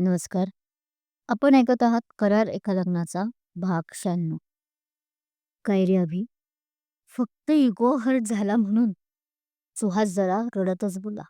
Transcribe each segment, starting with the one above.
नमस्कार. आपण ऐकत आहात करार एका लग्नाचा भाग शहाण्णव. काय रे अभि? फक्त इगो हर्ट झाला म्हणून सुहास जरा रडतच बोला.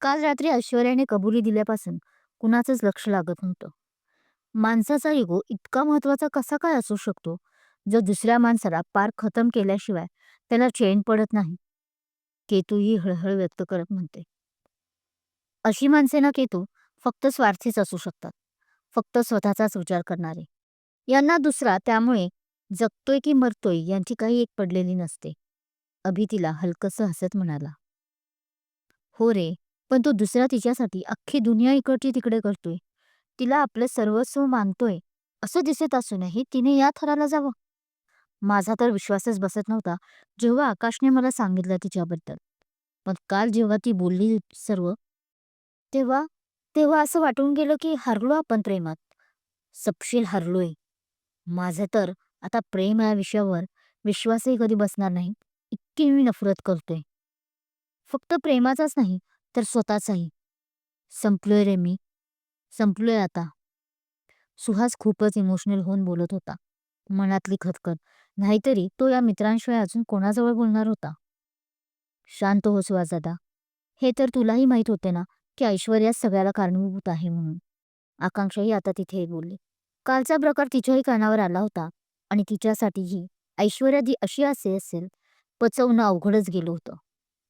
काल रात्री ऐश्वर्याने कबुली दिल्यापासून कुणाचंच लक्ष लागत नव्हतं. माणसाचा इगो इतका महत्त्वाचा कसा काय असू शकतो जो दुसऱ्या माणसाला पार खतम केल्याशिवाय त्याला चैन पडत नाही. केतू ही हळहळ व्यक्त करत म्हणते. अशी माणसे ना केतू फक्त स्वार्थीच असू शकतात. फक्त स्वतःचाच विचार करणारे. यांना दुसरा त्यामुळे जगतोय की मरतोय यांची काही एक पडलेली नसते. अभि तिला हलकस हसत म्हणाला. हो रे पण तो दुसरा तिच्यासाठी अख्खी दुनिया इकडची तिकडे करतोय. तिला आपलं सर्वस्व मानतोय असं दिसत असूनही तिने या थराला जावं. माझा तर विश्वासच बसत नव्हता जेव्हा आकाशने मला सांगितलं तिच्याबद्दल. पण काल जेव्हा ती बोलली सर्व तेव्हा तेव्हा असं वाटून गेलं की हरलो आपण प्रेमात. सपशील हरलोय. माझं तर आता प्रेम या विषयावर विश्वासही कधी बसणार नाही इतकी मी नफरत करतोय. फक्त प्रेमाचाच नाही तर स्वतःचाही. संपलोय रे मी. संपलोय आता. सुहास खूपच इमोशनल होऊन बोलत होता. मनातली खतखत. नाहीतरी तो या मित्रांशिवाय अजून कोणाजवळ बोलणार होता. शांत हो सुहास दादा. हे तर तुलाही माहीत होते ना की ऐश्वर्या सगळ्याला कारणीभूत आहे म्हणून. आकांक्षाही आता तिथे बोलली. कालचा प्रकार तिच्याही कानावर आला होता आणि तिच्यासाठीही ऐश्वर्या जी अशी असे असेल पचवणं अवघडच गेलं होतं.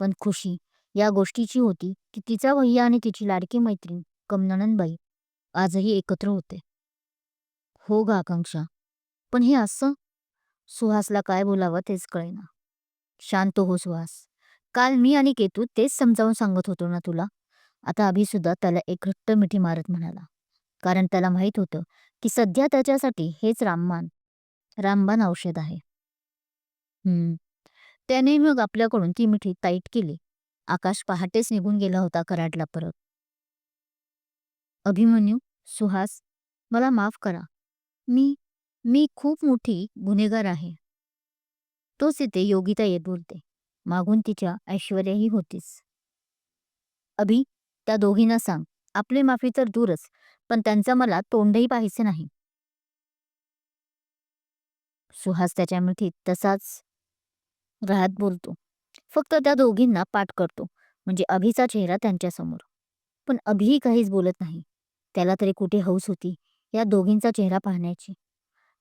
पण खुशी या गोष्टीची होती की तिचा भैया आणि तिची लाडकी मैत्रीण कम आजही एकत्र होते. हो ग आकांक्षा. पण हे असं? सुहासला काय बोलावं तेच कळेना. शांत हो सुहास. काल मी आणि केतू तेच समजावून सांगत होतो ना तुला. आता अभि सुद्धा त्याला एक घट्ट मिठी मारत म्हणाला. कारण त्याला माहीत होतं की सध्या त्याच्यासाठी हेच रामबाण रामबाण औषध आहे. हम्म. त्याने मग आपल्याकडून ती मिठी ताईट केली. आकाश पहाटेच निघून गेला होता कराडला परत. अभिमन्यू, सुहास, मला माफ करा. मी मी खूप मोठी गुन्हेगार आहे. तोच इथे योगिता येत बोलते. मागून तिच्या ऐश्वर्याही होतीच. अभि त्या दोघींना सांग आपली माफी तर दूरच पण त्यांचं मला तोंडही पाहायचे नाही. सुहास त्याच्या मिठीत तसाच राहत बोलतो. फक्त त्या दोघींना पाठ करतो म्हणजे अभिचा चेहरा त्यांच्यासमोर. पण अभिही काहीच बोलत नाही. त्याला तरी कुठे हौस होती या दोघींचा चेहरा पाहण्याची.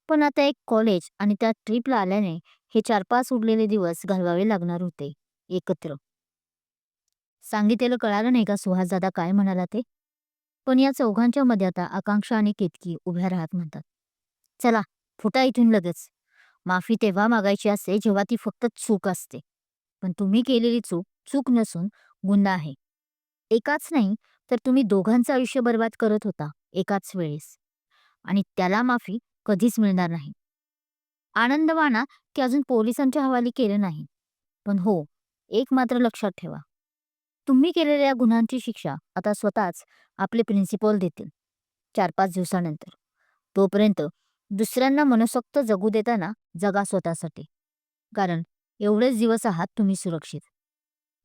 पण आता एक कॉलेज आणि त्या ट्रिपला आल्याने हे चार पाच उरलेले दिवस घालवावे लागणार होते एकत्र. सांगितलेलं कळालं नाही का सुहास दादा काय म्हणाला ते? पण या चौघांच्या मध्ये आता आकांक्षा आणि केतकी उभ्या राहत म्हणतात. चला फुटा इथून लगेच. माफी तेव्हा मागायची असते जेव्हा ती फक्त चूक असते. पण तुम्ही केलेली चूक चूक नसून गुन्हा आहे. एकाच नाही तर तुम्ही दोघांचं आयुष्य बर्बाद करत होता एकाच वेळेस. आणि त्याला माफी कधीच मिळणार नाही. आनंद माना की अजून पोलिसांच्या हवाली केलं नाही. पण हो एक मात्र लक्षात ठेवा. तुम्ही केलेल्या गुन्ह्यांची शिक्षा आता स्वतःच आपले प्रिन्सिपल देतील. चार पाच दिवसानंतर. तोपर्यंत दुसऱ्यांना मनसोक्त जगू देताना जगा स्वतःसाठी. कारण एवढेच दिवस आहात तुम्ही सुरक्षित.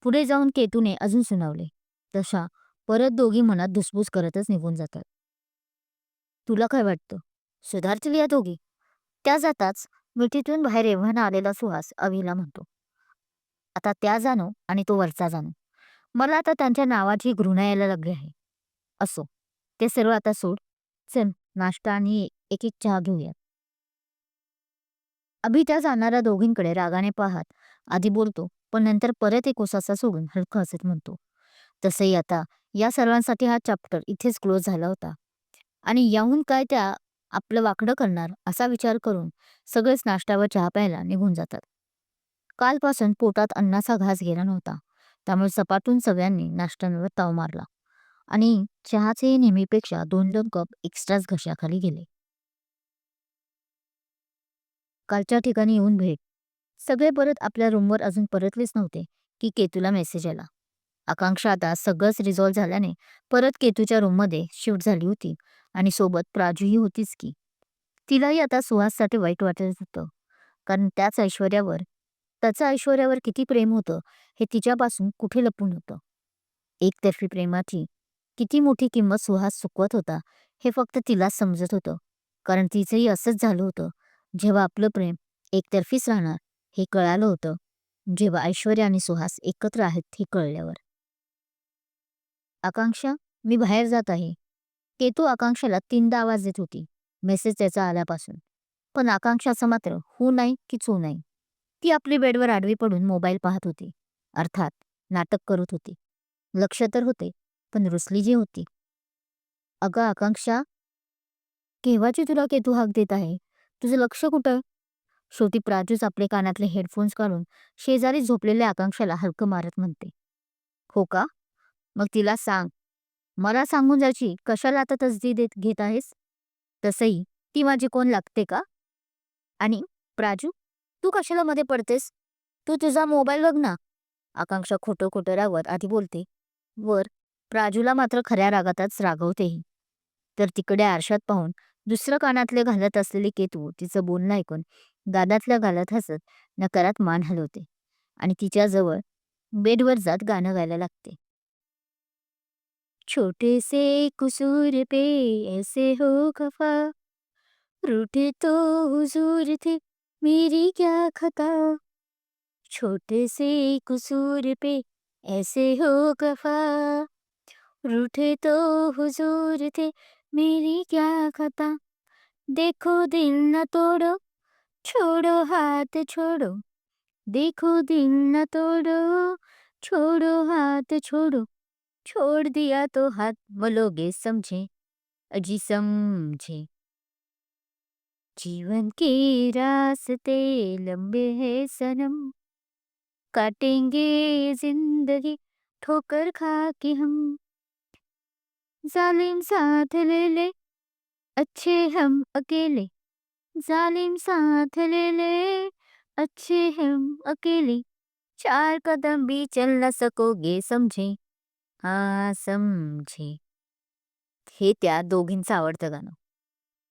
पुढे जाऊन केतूने अजून सुनावले. तशा परत दोघी मनात धुसफूस करतच निघून जातात. तुला काय वाटतं? सुधारतील या दोघी? त्या जाताच मिठीतून बाहेर एव्हाना आलेला सुहास अभिला म्हणतो. आता त्या जाणो आणि तो वरचा जाणो. मला आता त्यांच्या नावाची घृणा यायला लागली आहे. असो ते सर्व आता सोड. चल नाश्ता आणि एक एक चहा घेऊयात. अभि त्या जाणाऱ्या दोघींकडे रागाने पाहत आधी बोलतो पण नंतर परत एक उसासा सोडून हलकं हसत म्हणतो. तसंही आता या सर्वांसाठी हा चॅप्टर इथेच क्लोज झाला होता. आणि याहून काय त्या आपलं वाकडं करणार असा विचार करून सगळेच नाश्त्यावर चहा प्यायला निघून जातात. कालपासून पोटात अन्नाचा घास गेला नव्हता त्यामुळे सपाटून सगळ्यांनी नाश्त्यांवर ताव मारला. आणि चहाचे नेहमीपेक्षा दोन दोन कप एक्स्ट्राच घशाखाली गेले. कालच्या ठिकाणी येऊन भेट. सगळे परत आपल्या रूमवर अजून परतलेच नव्हते की केतूला मेसेज आला. आकांक्षा आता सगळंच रिझॉल्व झाल्याने परत केतूच्या रूममध्ये शिफ्ट झाली होती आणि सोबत प्राजूही होतीच की. तिलाही आता सुहाससाठी वाईट वाटत होतं. कारण त्याच ऐश्वर्यावर त्याचं ऐश्वर्यावर किती प्रेम होतं हे तिच्यापासून कुठे लपून होतं. एकतर्फी प्रेमाची किती मोठी किंमत सुहास चुकवत होता हे फक्त तिला समजत होतं. कारण तिचंही असंच झालं होतं जेव्हा आपलं प्रेम एकतर्फीच राहणार हे कळालं होतं. जेव्हा ऐश्वर्या आणि सुहास एकत्र आहेत हे कळल्यावर. आकांक्षा मी बाहेर जात आहे. केतू आकांक्षाला तीनदा आवाज देत होती. मेसेज त्याचा आल्यापासून. पण आकांक्षाचं मात्र हो नाही की चू नाही. ती आपली बेडवर आडवी पडून मोबाईल पाहत होती. अर्थात नाटक करत होती. लक्ष तर होते पण रुसली जी होती. अगं आकांक्षा केव्हाची तुला केतू हाक देत आहे? तुझं लक्ष कुठं? शेवटी प्राजूच आपले कानातले हेडफोन्स काढून शेजारी झोपलेल्या आकांक्षाला हलकं मारत म्हणते. हो का? मग तिला सांग. मला सांगून जायची कशाला आता तसदी देत घेत आहेस? तसंही ती माझी कोण लागते का? आणि प्राजू तू कशाला मध्ये पडतेस? तू तुझा मोबाईल बघ ना. आकांक्षा खोटं खोटं रागवत आधी बोलते. वर प्राजूला मात्र खऱ्या रागातच रागवतेही तर तिकडे आरशात पाहून दुसरं कानातले घालत असलेली केतू तिचं बोलणं ऐकून दादातल्या घालत हसत नकारात मान हलवते आणि तिच्याजवळ बेडवर जात गाणं गायला लागते. छोटे से कुसूर पे ऐसे हो खफा रूठे तो हुजूर थे मेरी क्या खता? छोटे से कुसूर पे ऐसे हो खफा रूठे तो हुजूर थे मेरी क्या खता? देखो दिल न तोड़ो छोड़ो हाथ छोड़ो। देखो दिल न तोड़ो छोड़ो हाथ छोड़ो। छोड़ दिया तो हाथ बोलोगे समझे अजी समझे। जीवन के रास्ते लंबे हैं सनम। काटेंगे जिंदगी ठोकर खा के हम। जालिम साथ ले ले अच्छे हम अकेले। जालिम साथ ले ले अच्छे हम अकेले। चार कदम भी चल न सकोगे समझे? हा समझे। हे त्या दोघींचं आवडतं गाणं.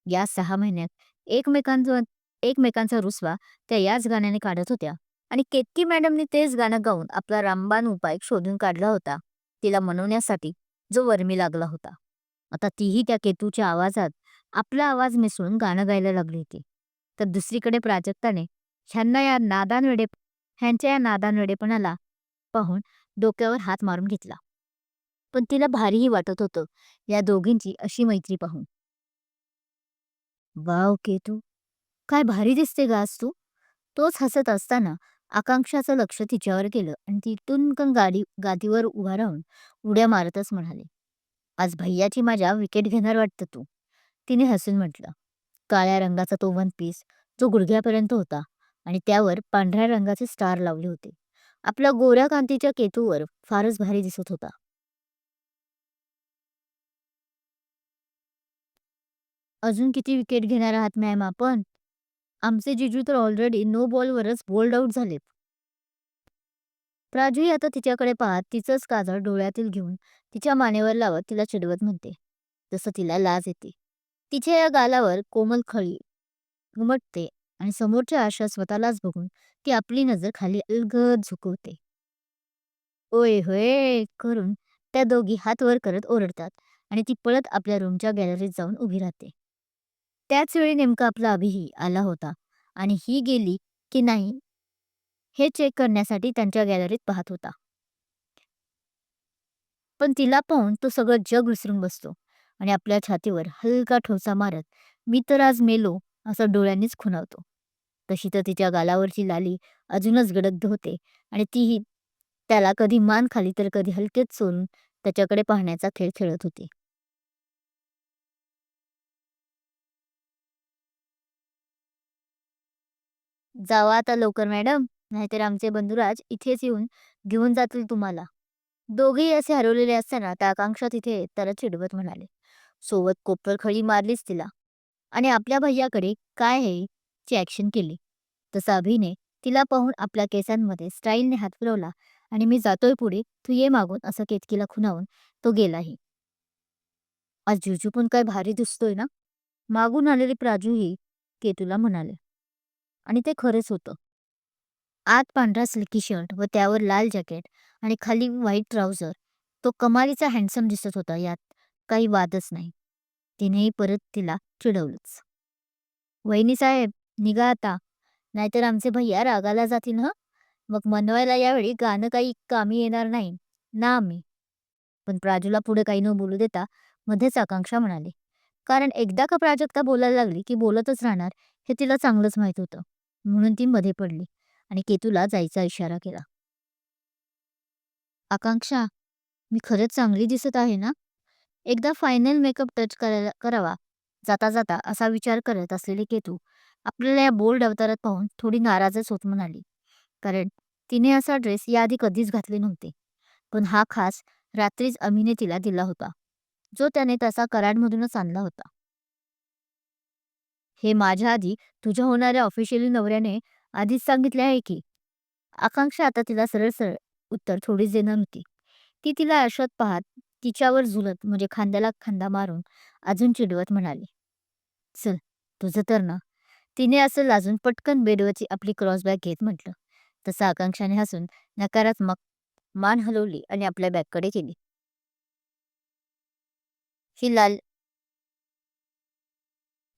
या सहा महिन्यात एकमेकांचा एकमेकांचा रुसवा त्या याच गाण्याने काढत होत्या. आणि केतकी मॅडमने तेच गाणं गाऊन आपला रामबाण उपाय शोधून काढला होता. तिला मनवण्यासाठी जो वर्मी लागला होता. आता तीही त्या केतूच्या आवाजात आपला आवाज मिसळून गाणं गायला लागली होती. तर दुसरीकडे प्राजक्ताने ह्यांना या नादानवेडे ह्यांच्या या नादानवेडेपणाला पाहून डोक्यावर हात मारून घेतला. पण तिला भारीही वाटत होतं या दोघींची अशी मैत्री पाहून. वाव केतू. काय भारी दिसते ग आज तू. तोच हसत असताना आकांक्षाचं लक्ष तिच्यावर गेलं आणि ती टुनकन गाडी गादीवर उभा राहून उड्या मारतच म्हणाले आज भैयाची माझ्या विकेट घेणार वाटतं तू. तिने हसून म्हटलं काळ्या रंगाचा तो वन पीस जो गुडघ्यापर्यंत होता आणि त्यावर पांढऱ्या रंगाचे स्टार लावले होते. आपल्या गोऱ्या कांतीच्या केतूवर फारच भारी दिसत होता. अजून किती विकेट घेणार आहात मॅम आपण? आमचे जिजू तर ऑलरेडी नो बॉलवरच बोल्ड आउट झालेत. प्राजूही आता तिच्याकडे पाहत तिचंच काजळ डोळ्यातील घेऊन तिच्या मानेवर लावत तिला चिडवत म्हणते. तसं तिला लाज येते. तिच्या या गालावर कोमल खळी घुमटते आणि समोरच्या आशा स्वतःलाच बघून ती आपली नजर खाली अलगद झुकवते. ओय होय करून त्या दोघी हात वर करत ओरडतात आणि ती पळत आपल्या रूमच्या गॅलरीत जाऊन उभी राहते. त्याच वेळी नेमका आपला अभिही आला होता आणि ही गेली की नाही हे चेक करण्यासाठी त्यांच्या गॅलरीत पाहत होता. पण तिला पाहून तो सगळं जग विसरून बसतो आणि आपल्या छातीवर हलका ठोसा मारत मी तर आज मेलो असं डोळ्यांनीच खुणावतो. तशी तर तिच्या गालावरची लाली अजूनच गडद होते आणि तीही त्याला कधी मान खाली तर कधी हलकेच सोडून त्याच्याकडे पाहण्याचा खेळ खेळत होती. जावा आता लवकर मॅडम. नाहीतर आमचे बंधुराज इथेच येऊन घेऊन जातील तुम्हाला. दोघेही असे हरवलेले असताना त्या आकांक्षा तिथे तरच चिडवत म्हणाले. सोबत कोपर खळी मारलीच तिला. आणि आपल्या भैयाकडे काय आहे ची ऍक्शन केली. तसा अभिने तिला पाहून आपल्या केसांमध्ये स्टाईलने हात फिरवला आणि मी जातोय पुढे तू ये मागून असं केतकीला खुणावून तो गेलाही. आज जुजू पण काय भारी दिसतोय ना? मागून आलेली प्राजूही केतूला म्हणाले. आणि ते खरंच होतं. आत पांढरा सिल्की शर्ट व त्यावर लाल जॅकेट आणि खाली व्हाईट ट्राउझर. तो कमालीचा हँडसम दिसत होता यात काही वादच नाही. तिनेही परत तिला चिडवलंच. वहिनी साहेब निघा आता. नाहीतर आमचे भैया रागाला जातील हं? मग मनवायला यावेळी गाणं काही कामी येणार नाही. ना आम्ही. पण प्राजूला पुढे काही न बोलू देता मध्येच आकांक्षा म्हणाली. कारण एकदा का प्राजक्ता बोलायला लागली की बोलतच राहणार हे तिला चांगलंच माहीत होतं. म्हणून ती मध्ये पडली आणि केतूला जायचा इशारा केला. आकांक्षा मी खरंच चांगली दिसत आहे ना? एकदा फायनल मेकअप टच करायला करावा. जाता जाता असा विचार करत असलेले केतू आपल्याला या बोल्ड अवतारात पाहून थोडी नाराजच होत म्हणाली. कारण तिने असा ड्रेस याआधी कधीच घातले नव्हते. पण हा खास रात्रीच अमीने तिला दिला होता. जो त्याने तसा कराडमधूनच आणला होता. हे माझ्या आधी तुझ्या होणाऱ्या ऑफिशियली नवऱ्याने आधीच सांगितले आहे की आकांक्षा आता तिला सरळ सरळ उत्तर थोडीच देणार होती. ती तिला आरशात पाहत तिच्यावर झुलत म्हणजे खांद्याला खांदा मारून अजून चिडवत म्हणाली चल तुझं तर ना. तिने असं लाजून पटकन बेडवरची आपली क्रॉस बॅग घेत म्हटलं. तसं आकांक्षाने हसून नकारात्मक मान हलवली आणि आपल्या बॅगकडे गेली. ही लाल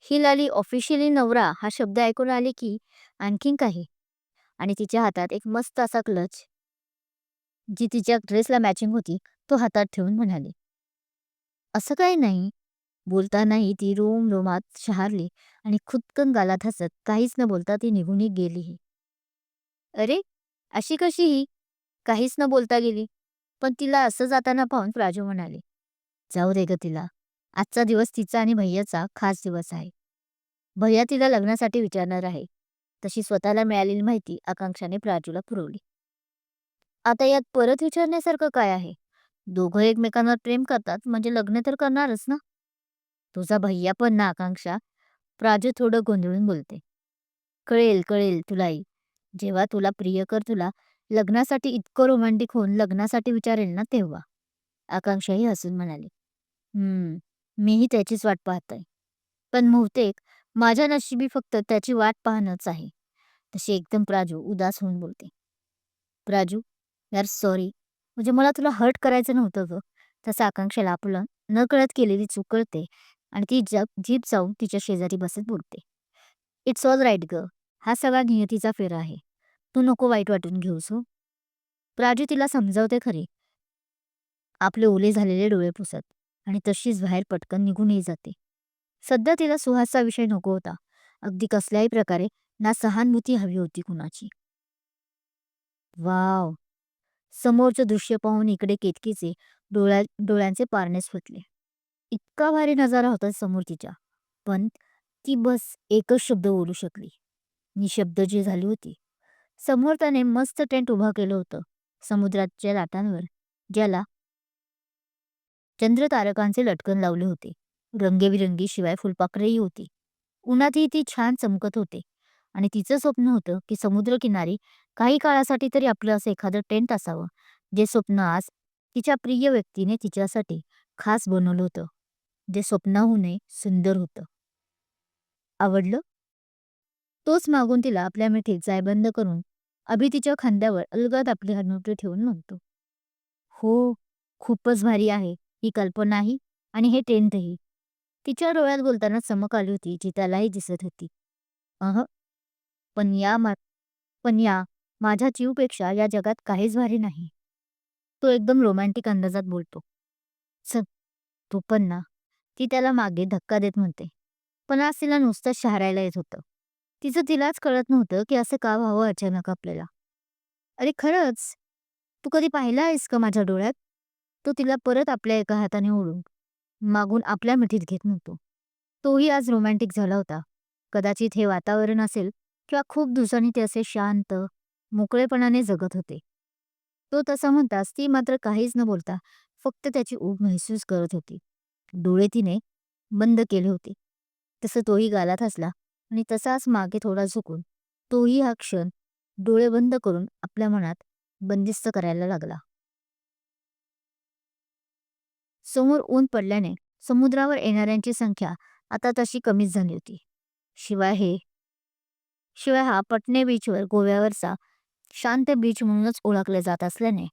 ही लाली ऑफिशियली नवरा हा शब्द ऐकून आले की आणखीन काही. आणि तिच्या हातात एक मस्त असा क्लच जी तिच्या ड्रेसला मॅचिंग होती तो हातात ठेवून म्हणाली. असं काही नाही. बोलतानाही ती रोम रोमात शहारली आणि खुदकन गालात हसत काहीच न बोलता ती निघूनही गेलीही अरे अशी कशी ही? काहीच न बोलता गेली. पण तिला असं जाताना पाहून प्राजू म्हणाले जाऊ दे ग तिला. आजचा दिवस तिचा आणि भैयाचा खास दिवस आहे. भैया तिला लग्नासाठी विचारणार आहे. तशी स्वतःला मिळालेली माहिती आकांक्षाने प्राजूला पुरवली. आता यात परत विचारण्यासारखं काय आहे? दोघं एकमेकांवर प्रेम करतात म्हणजे लग्न तर करणारच ना? तुझा भैया पण ना आकांक्षा? प्राजू थोडं गोंधळून बोलते. कळेल कळेल तुलाही. जेव्हा तुला प्रियकर तुला लग्नासाठी इतकं रोमॅन्टिक होऊन लग्नासाठी विचारेल ना तेव्हा. आकांक्षाही हसून म्हणाली. हम्म मीही त्याचीच वाट पाहतोय. पण बहुतेक माझ्या नशिबी फक्त त्याची वाट पाहणंच आहे. तशी एकदम प्राजू उदास होऊन बोलते. प्राजू यार सॉरी म्हणजे मला तुला हर्ट करायचं नव्हतं ग. तसं आकांक्षाला आपलं न कळत केलेली चूक कळते आणि ती जग जीप जाऊन तिच्या शेजारी बसत बोलते. इट्स ऑल राईट ग. हा सगळा नियतीचा फेरा आहे. तू नको वाईट वाटून घेऊस हो. प्राजू तिला समजावते खरे. आपले ओले झालेले डोळे पुसत आणि तशीच बाहेर पटकन निघूनही जाते. सध्या तिला सुहासचा विषय नको होता. अगदी कसल्याही प्रकारे ना सहानुभूती हवी होती कुणाची. वाव! समोरचं दृश्य पाहून इकडे केतकीचे डोळ्या डोळ्यांचे पारणेच फुटले. इतका भारी नजारा होता समोर तिच्या. पण ती बस एकच शब्द बोलू शकली. निशब्द जी झाली होती. समोर त्याने मस्त टेंट उभा केलं होतं समुद्राच्या लाटांवर ज्याला चंद्र तारकांचे लटकन लावले होते. रंगेबिरंगी शिवाय फुलपाखरेही होती. उन्हातही ती छान चमकत होते. आणि तिचं स्वप्न होतं की समुद्रकिनारी काही काळासाठी तरी आपलं असं एखादं टेंट असावं जे स्वप्न आज तिच्या प्रिय व्यक्तीने तिच्यासाठी खास बनवलं होतं. जे स्वप्नाहूनही सुंदर होतं. आवडलं? तोच मागून तिला आपल्या मिठीत जायबंद करून अभि तिच्या खांद्यावर अलगद आपली हनुवटी ठेवून म्हणतो. हो खूपच भारी आहे. ही कल्पनाही आणि हे टेंटही. तिच्या डोळ्यात बोलताना चमक आली होती जी त्यालाही दिसत होती. अह पण या मा पण या माझ्या जीवपेक्षा या जगात काहीच भारी नाही. तो एकदम रोमॅन्टिक अंदाजात बोलतो. चल तू पण ना. ती त्याला मागे धक्का देत म्हणते. पण आज तिला नुसतं शहरायला येत होतं. तिचं तिलाच कळत नव्हतं की असं का व्हावं अचानक आपल्याला. अरे खरंच? तू कधी पाहिला आहेस का माझ्या डोळ्यात? तो तिला परत आपल्या एका हाताने ओढून मागून आपल्या मिठीत घेत नव्हतो. तोही आज रोमॅन्टिक झाला होता. कदाचित हे वातावरण असेल किंवा खूप दिवसांनी ते असे शांत मोकळेपणाने जगत होते. तो तसा म्हणताच ती मात्र काहीच न बोलता फक्त त्याची ऊब महसूस करत होती. डोळे तिने बंद केले होते. तसं तोही गालात हसला आणि तसाच मागे थोडा झुकून तोही हा क्षण डोळे बंद करून आपल्या मनात बंदिस्त करायला लागला. समोर ऊन पडल्याने समुद्रावर येणाऱ्यांची संख्या आता तशी कमीच झाली होती. शिवाय हे शिवाय हा पटणे बीचवर गोव्यावरचा शांत बीच म्हणूनच ओळखले जात असल्याने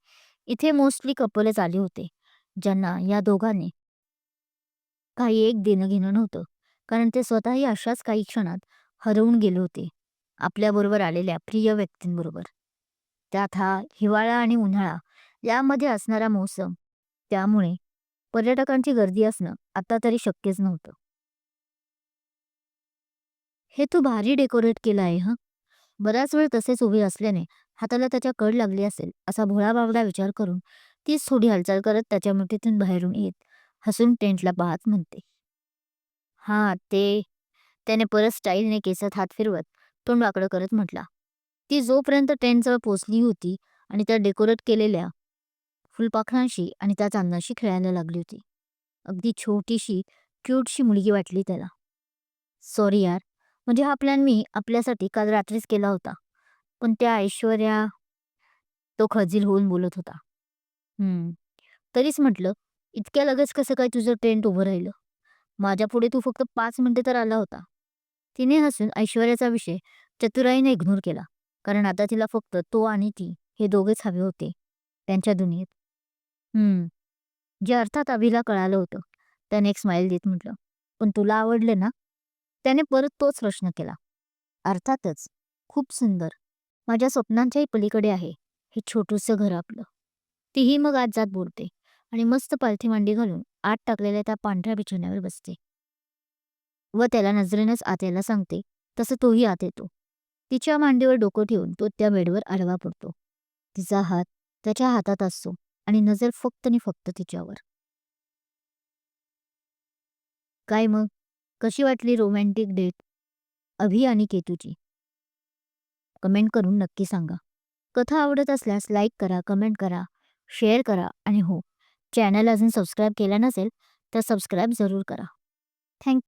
इथे मोस्टली कपलच आले होते ज्यांना या दोघांनी काही एक देणं घेणं नव्हतं कारण ते स्वतःही अशाच काही क्षणात हरवून गेले होते आपल्याबरोबर आलेल्या प्रिय व्यक्तींबरोबर. त्यात हा हिवाळा आणि उन्हाळा यामध्ये असणारा मोसम त्यामुळे पर्यटकांची गर्दी असणं आता तरी शक्यच नव्हतं. हे तू भारी डेकोरेट केलं आहे हं? बराच वेळ तसेच उभे असल्याने हाताला त्याच्या कड लागली असेल असा भोळा बावडा विचार करून तीच थोडी हालचाल करत त्याच्या मुठीतून बाहेरून येत हसून टेंटला पाहत म्हणते. हा ते त्याने परत स्टाईलने केसात हात फिरवत तोंड वाकडं करत म्हटला. ती जोपर्यंत टेंटजवळ पोचली होती आणि त्या डेकोरेट केलेल्या फुलपाखरांशी आणि त्या चांदणाशी खेळायला लागली होती. अगदी छोटीशी क्यूटशी मुलगी वाटली त्याला. सॉरी यार म्हणजे हा प्लॅन मी आपल्यासाठी काल रात्रीच केला होता. पण त्या ऐश्वर्या तो खजील होऊन बोलत होता. हम्म तरीच म्हटलं इतक्या लगेच कसं काय तुझं टेंट उभं राहिलं? माझ्या पुढे तू फक्त पाच मिनिटे तर आला होता. तिने हसून ऐश्वर्याचा विषय चतुराईने इग्नोर केला कारण आता तिला फक्त तो आणि ती हे दोघेच हवे होते त्यांच्या दुनियेत. हम्म. जे अर्थात अभिला कळालं होतं. त्याने एक स्माईल देत म्हटलं पण तुला आवडले ना? त्याने परत तोच प्रश्न केला. अर्थातच. खूप सुंदर. माझ्या स्वप्नांच्याही पलीकडे आहे. हे छोटूसं घर आपलं. तीही मग आज जात बोलते आणि मस्त पालथी मांडी घालून आत टाकलेल्या त्या पांढऱ्या बिछाण्यावर बसते. व त्याला नजरेनंच आत यायला सांगते तसं तोही आत येतो. तिच्या मांडीवर डोकं ठेवून तो त्या बेडवर आडवा पडतो. तिचा हात त्याच्या हातात असतो. आणि नजर फक्त आणि फक्त तिच्यावर. काय मग? कशी वाटली रोमॅन्टिक डेट अभि आणि केतूची? कमेंट करून नक्की सांगा. कथा आवडत असल्यास लाईक करा कमेंट करा शेअर करा आणि हो चॅनल अजून सबस्क्राईब केला नसेल तर सबस्क्राईब जरूर करा. थँक्यू